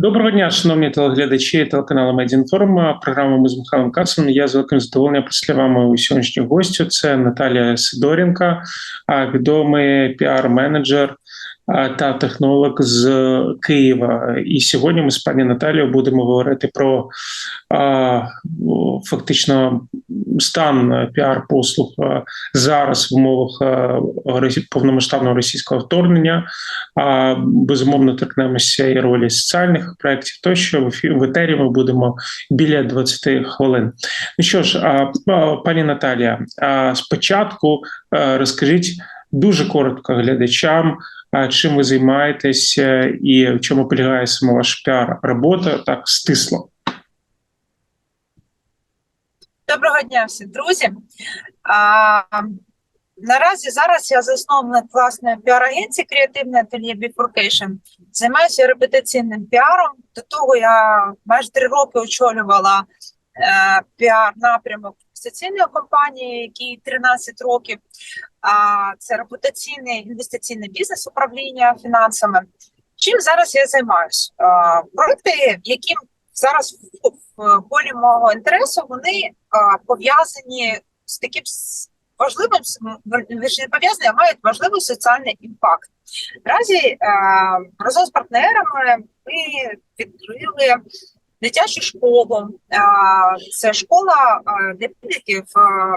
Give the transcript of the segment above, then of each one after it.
Доброго дня, шановні телеглядачі телеканалу Медіінформ. Програма ми з Михайлом Кацем. Я з великим задоволенням у сьогоднішніх гостю. Це Наталія Сидоренка, відомий піар-менеджер та технолог з Києва. І сьогодні ми з пані Наталією будемо говорити про фактично стан піар-послуг зараз в умовах повномасштабного російського вторгнення. А безумовно торкнемося і ролі соціальних проєктів. Тощо в етері ми будемо біля 20 хвилин. Ну що ж, а, пані Наталія, спочатку розкажіть дуже коротко глядачам. Чим ви займаєтеся і в чому полягає сама ваша піар робота так стисло? Доброго дня всім друзі. А, наразі зараз я засновник власної піар-агенції креативне ательє Bifurcation. Займаюся репетиційним піаром. До того я майже три роки очолювала е, піар напрямок інвестиційної компанії, який 13 років. А, це репутаційне інвестиційне бізнес управління фінансами. Чим зараз я займаюся? Проекти, які зараз в, полі мого інтересу, вони пов'язані з таким важливим пов'язані, а мають важливий соціальний імпакт. Наразі разом з партнерами ми відкрили дитячу школу. Це школа для підлітків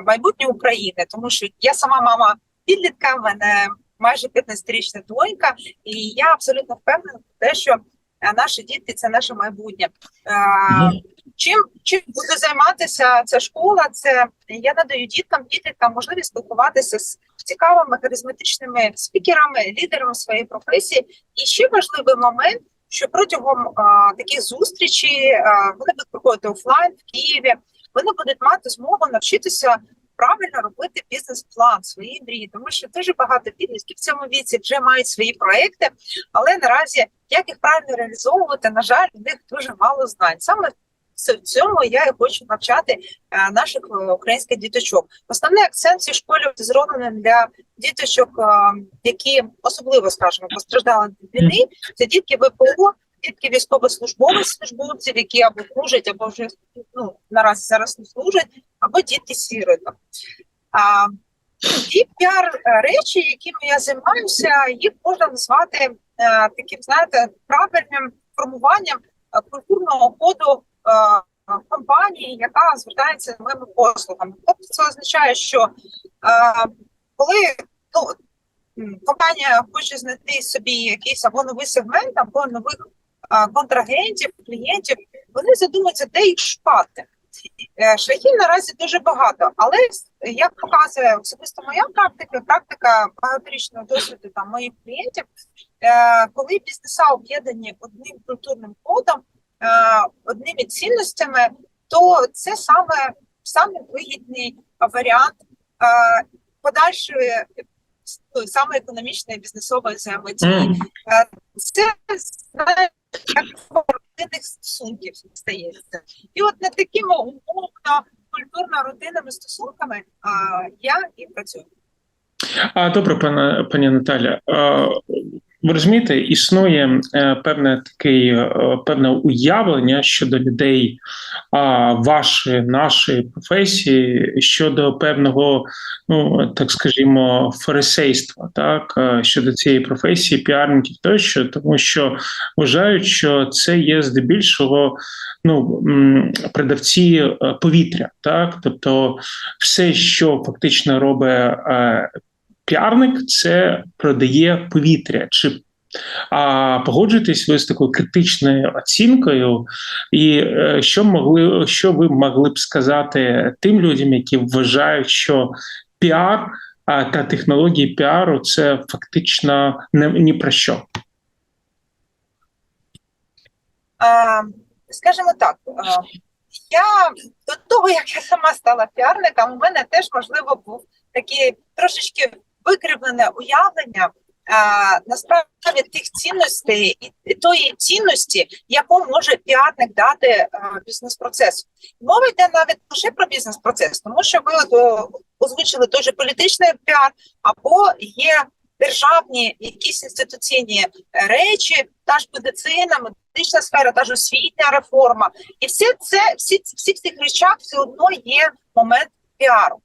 майбутньої України, тому що я сама мама підлітка, в мене майже 15-річна донька, і я абсолютно впевнена в те, що наші діти це наше майбутнє. Чим чим буде займатися ця школа? Це я надаю діткам, підліткам можливість спілкуватися з цікавими харизматичними спікерами, лідерами своєї професії. І ще важливий момент, що протягом таких зустрічей вони будуть проходити офлайн в Києві. Вони будуть мати змогу навчитися правильно робити бізнес-план своєї мрії, тому що дуже багато підлітків в цьому віці вже мають свої проекти, але наразі як їх правильно реалізовувати, на жаль, в них дуже мало знань. Саме в цьому я і хочу навчати е, наших е, українських діточок. Основний акцент в цій школі зроблений для діточок, е, які особливо скажімо, постраждали від війни. Це дітки ВПО, дітки військовослужбових службовців, які або служать, або вже ну наразі зараз не служать, або дітки сірота. А ті піар речі, якими я займаюся, їх можна назвати таким, знаєте, правильним формуванням культурного коду компанії, яка звертається моїми послугами. Тобто це означає, що е, коли ну, компанія хоче знайти собі якийсь або новий сегмент, або нових е, контрагентів, клієнтів, вони задумуються, де їх шукати. Е, Шляхів наразі дуже багато, але як показує особисто моя практика, практика багаторічного досвіду там моїх клієнтів, е, коли бізнеса об'єднані одним культурним кодом, е, одними цінностями, то це саме саме вигідний варіант е, подальшої ну, саме економічної бізнесової взаємодії. М, Це знаєте, як родинних стосунків стається. І от над такими умовно культурно-родинними стосунками а, я і працюю. А добре, пане пані Наталя. Ви розумієте, існує е, певне таке е, певне уявлення щодо людей вашої, нашої професії щодо певного, ну так скажімо, фарисейства, так е, щодо цієї професії, піарників тощо, тому що вважають, що це є здебільшого ну продавці повітря, так. Тобто все, що фактично робить піарник, це продає повітря. Чи а погоджуєтесь ви з такою критичною оцінкою, і е, що могли, що ви могли б сказати тим людям, які вважають, що піар та технології піару це фактично не ні про що? Скажімо так, я до того, як я сама стала піарником, у мене теж можливо був таке трошечки викривлене уявлення. Насправді тих цінностей і тої цінності, яку може піарник дати бізнес-процесу. Мова йде навіть лише про бізнес-процес, тому що ви озвучили той же політичний піар, або є державні якісь інституційні речі, та ж медицина, медична сфера, та ж освітня реформа, і все це всі всі в цих речах все одно є момент піару.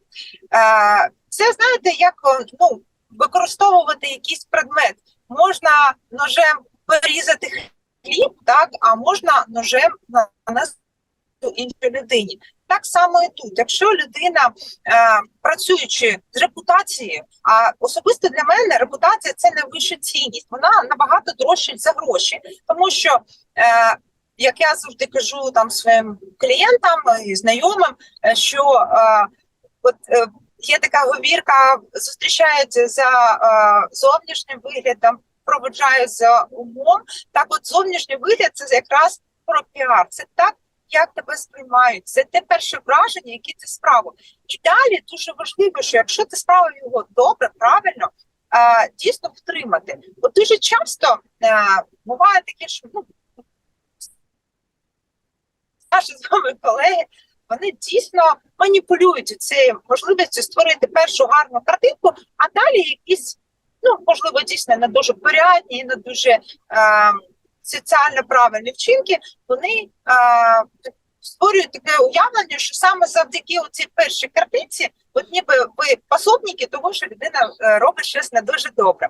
Е, Це знаєте, як е, ну використовувати якийсь предмет. Можна ножем порізати хліб, так а можна ножем нанести іншій людині. Так само і тут, якщо людина е, працюючи з репутацією, а особисто для мене репутація це не вища цінність, вона набагато дорожча за гроші, тому що е, як я завжди кажу там своїм клієнтам і знайомим, е, що е, от е, є така говірка, зустрічаються за е, зовнішнім виглядом, проводжають за умом. Так, от зовнішній вигляд це якраз про піар. Це так як тебе сприймають, це те перше враження, яке ти справив. І далі дуже важливо, що якщо ти справив його добре, правильно, а, дійсно втримати. Бо дуже часто а, буває таке, що ну, наші з вами колеги. Вони дійсно маніпулюють цією можливістю створити першу гарну картинку, а далі якісь, ну можливо, дійсно не дуже порядні, не дуже е, соціально правильні вчинки, вони а, створюють таке уявлення, що саме завдяки цій першій картинці, от ніби ви пособники того, що людина е, робить щось не дуже добре.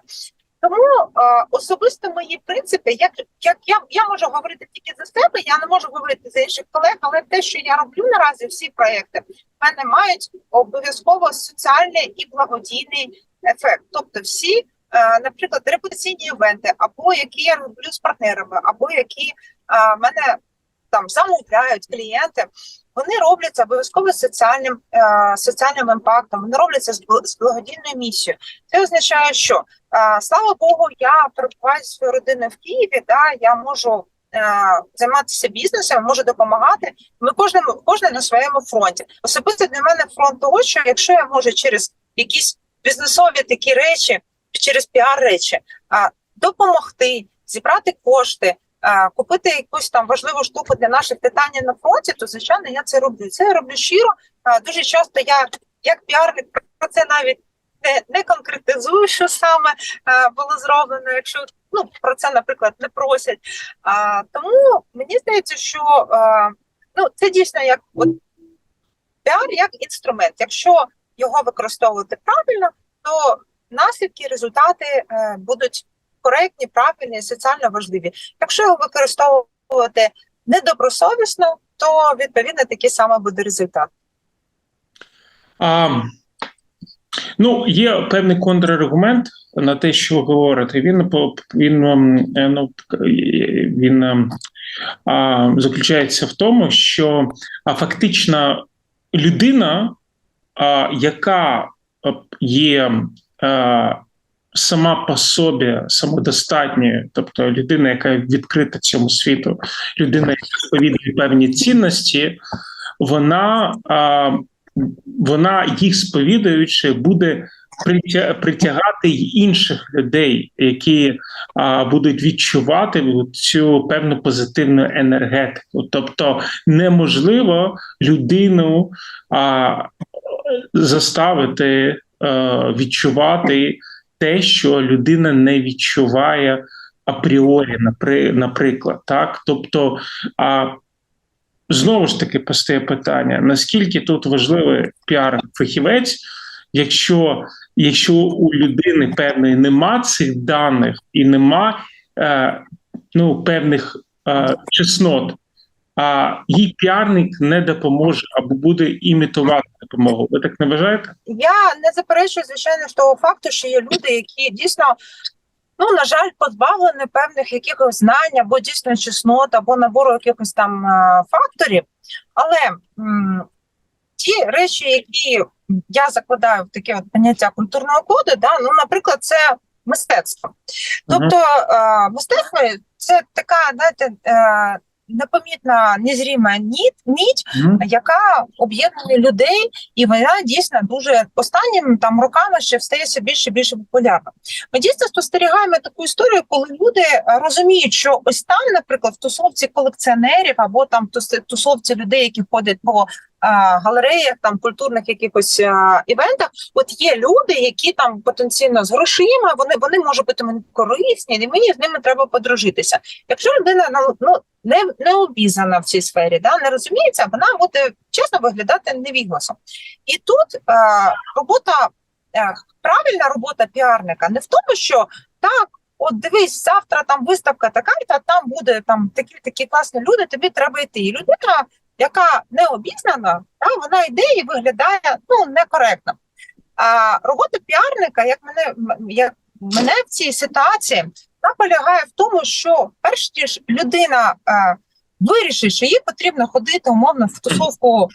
Тому а, особисто мої принципи, як як я я можу говорити тільки за себе, я не можу говорити за інших колег, але те, що я роблю наразі, всі проекти в мене мають обов'язково соціальний і благодійний ефект. Тобто, всі Е, наприклад, репутаційні івенти, або які я роблю з партнерами, або які в е, мене там замовляють клієнти, вони робляться обов'язково соціальним е, соціальним імпактом, вони робляться з, благодійною місією. Це означає, що а, слава Богу, я перебуваю зі своєю родиною в Києві, да, я можу. Займатися бізнесом, можу допомагати. Ми кожному кожен на своєму фронті. Особисто для мене фронт того, що якщо я можу через якісь бізнесові такі речі через піар речі, а допомогти зібрати кошти, купити якусь там важливу штуку для наших питань на фронті, то звичайно я це роблю. Це я роблю щиро. Дуже часто я як піарник про це навіть не не конкретизую, що саме було зроблено, якщо ну про це, наприклад, не просять. Тому мені здається, що ну це дійсно як от піар як інструмент. Якщо його використовувати правильно, то наслідки, результати е, будуть коректні, правильні, соціально важливі. Якщо його використовувати недобросовісно, то відповідно такий саме буде результат. А, Ну, є певний контраргумент на те, що ви говорите. Він він, ем, е, ну, він ем, а, заключається в тому, що а, фактично людина, а, яка є Е, сама по собі самодостатньою, тобто людина, яка відкрита цьому світу, людина, яка сповідує певні цінності, вона е, вона їх сповідуючи, буде притягати й інших людей, які а, будуть відчувати цю певну позитивну енергетику. Тобто неможливо людину а, заставити Е, відчувати те, що людина не відчуває апріорі, наприклад, так? Тобто, а знову ж таки постає питання: наскільки тут важливий піар-фахівець, якщо якщо у людини певної нема цих даних і нема е, ну, певних е, чеснот, а їй піарник не допоможе або буде імітувати допомогу. Ви так не вважаєте? Я не заперечую звичайно з того факту, що є люди, які дійсно. Ну, на жаль, позбавлені певних якихось знань або дійсно чеснот, або набору якихось там а, факторів. Але м ті речі, які я закладаю в таке от поняття культурного коду, да, ну, наприклад, це мистецтво. Тобто, uh мистецтво це така, знаєте, непомітна незріма ніт, ніть, Мгм. яка об'єднує людей, і вона дійсно дуже останнім там роками ще стає все більше і більше популярна. Ми дійсно спостерігаємо таку історію, коли люди розуміють, що ось там, наприклад, в тусовці колекціонерів або там тус- тусовці людей, які ходять по галереях, там культурних якихось івентах, от є люди, які там потенційно з грошима, вони вони можуть бути мені корисні, і мені з ними треба подружитися. Якщо людина ну, ну не, не обізнана в цій сфері, да, не розуміється, вона буде чесно виглядати невігласом. І тут е, робота, правильна робота піарника не в тому, що так. От дивись, завтра там виставка така, та там буде там такі такі класні люди. Тобі треба йти. І людина, яка не обізнана, та, вона йде і виглядає ну некоректно. А робота піарника, як мене як мене в цій ситуації, вона полягає в тому, що перш ніж людина е, вирішить, що їй потрібно ходити умовно в тусовку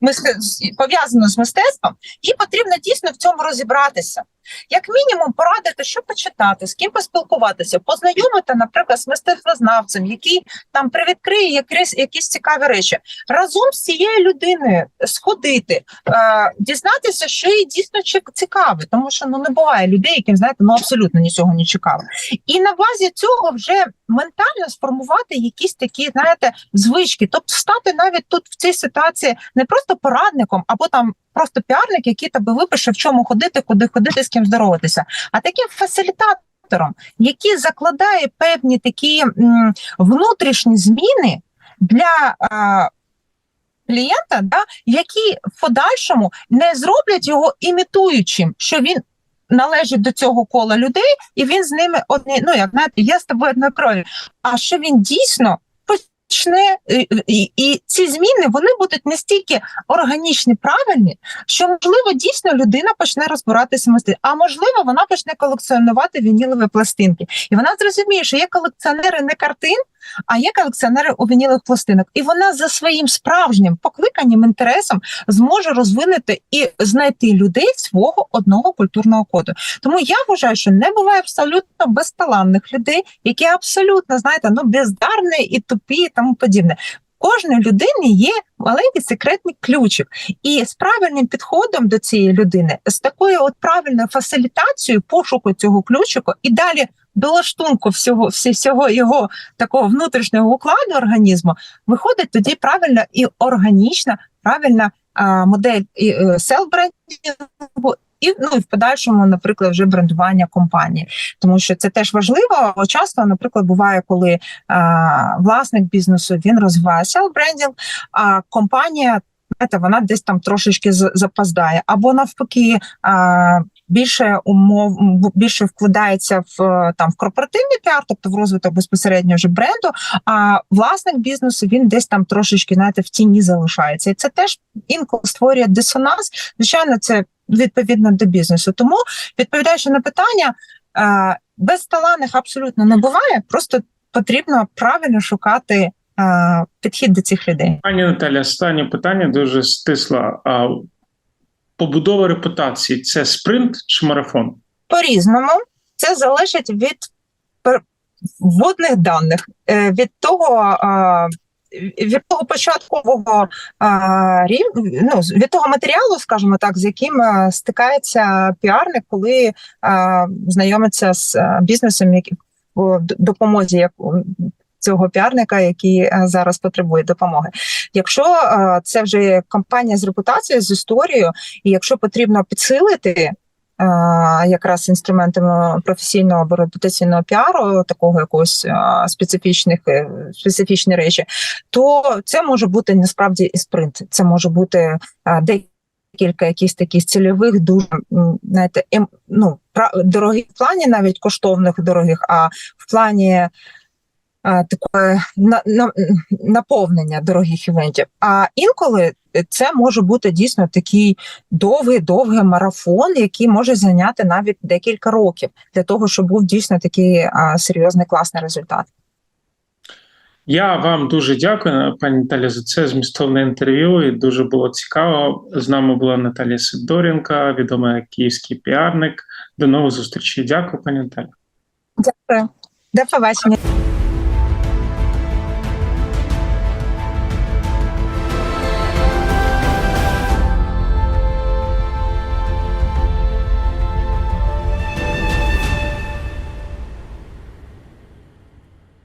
мисте- з- пов'язану з мистецтвом, їй потрібно дійсно в цьому розібратися. Як мінімум, порадити, що почитати, з ким поспілкуватися, познайомити, наприклад, з мистецтвознавцем, який там привідкриє якісь, якісь цікаві речі, разом з цією людиною сходити, е, дізнатися, що їй дійсно цікаве, тому що ну не буває людей, яким знаєте, ну абсолютно нічого не цікаво. І на базі цього вже ментально сформувати якісь такі, знаєте, звички, тобто стати навіть тут в цій ситуації не просто порадником, або там просто піарник, який тебе випише, в чому ходити, куди ходити, з ким здороватися, а таким фасилітатором, який закладає певні такі внутрішні зміни для. Клієнта, да, які в подальшому не зроблять його імітуючим, що він належить до цього кола людей, і він з ними одні, ну як знаєте, я з тобою одної крові. А що він дійсно почне, і, і, і ці зміни вони будуть настільки органічні, правильні, що можливо дійсно людина почне розбиратися в а можливо, вона почне колекціонувати вінілові пластинки, і вона зрозуміє, що є колекціонери не картин. А є колекціонери у вінілових пластинок, і вона за своїм справжнім покликанням інтересом зможе розвинути і знайти людей свого одного культурного коду. Тому я вважаю, що не буває абсолютно безталанних людей, які абсолютно знаєте, ну бездарні і тупі, і тому подібне. Кожної людини є маленький секретний ключик, і з правильним підходом до цієї людини, з такою от правильною фасилітацією пошуку цього ключику, і далі долаштунку всього всього його такого внутрішнього укладу організму, виходить тоді правильна і органічна, правильна а, модель і, е, селф-брендінгу, і ну і в подальшому, наприклад, вже брендування компанії, тому що це теж важливо. Часто, наприклад, буває, коли а, власник бізнесу він розвиває селф-брендінг, а компанія. знаєте, Вона десь там трошечки запоздає, або навпаки, більше умов більше вкладається в е, там в корпоративний піар, тобто в розвиток безпосередньо вже бренду. А власник бізнесу він десь там трошечки знаєте, в тіні залишається, і це теж інколи створює дисонанс. Звичайно, це відповідно до бізнесу. Тому відповідаючи на питання, е, безталанних абсолютно не буває. Просто потрібно правильно шукати е, підхід до цих людей. Пані Наталя, останнє питання дуже стисло. Побудова репутації це спринт чи марафон? По-різному це залежить від вводних даних, е, від того. Від того початкового а, рів, ну, від того матеріалу, скажімо так, з яким е, стикається піарник, коли а, знайомиться з е, бізнесом, який в допомозі як цього піарника, який е, зараз потребує допомоги. Якщо е, це вже компанія з репутацією, з історією, і якщо потрібно підсилити е, якраз інструментами професійного або репутаційного піару, такого якогось специфічних специфічні речі, то це може бути насправді і спринт. Це може бути декілька якихось таких цільових, дуже знаєте, ем, ну, дорогих в плані навіть коштовних дорогих, а в плані. Е, Такое на, на, наповнення дорогих івентів. А інколи це може бути дійсно такий довгий, довгий марафон, який може зайняти навіть декілька років для того, щоб був дійсно такий а, серйозний класний результат. Я вам дуже дякую, пані Наталі, за це змістовне інтерв'ю. І дуже було цікаво. З нами була Наталія Сидоренко, відома київський піарник. До нових зустрічей. Дякую, пані Наталі. Дякую. До побачення.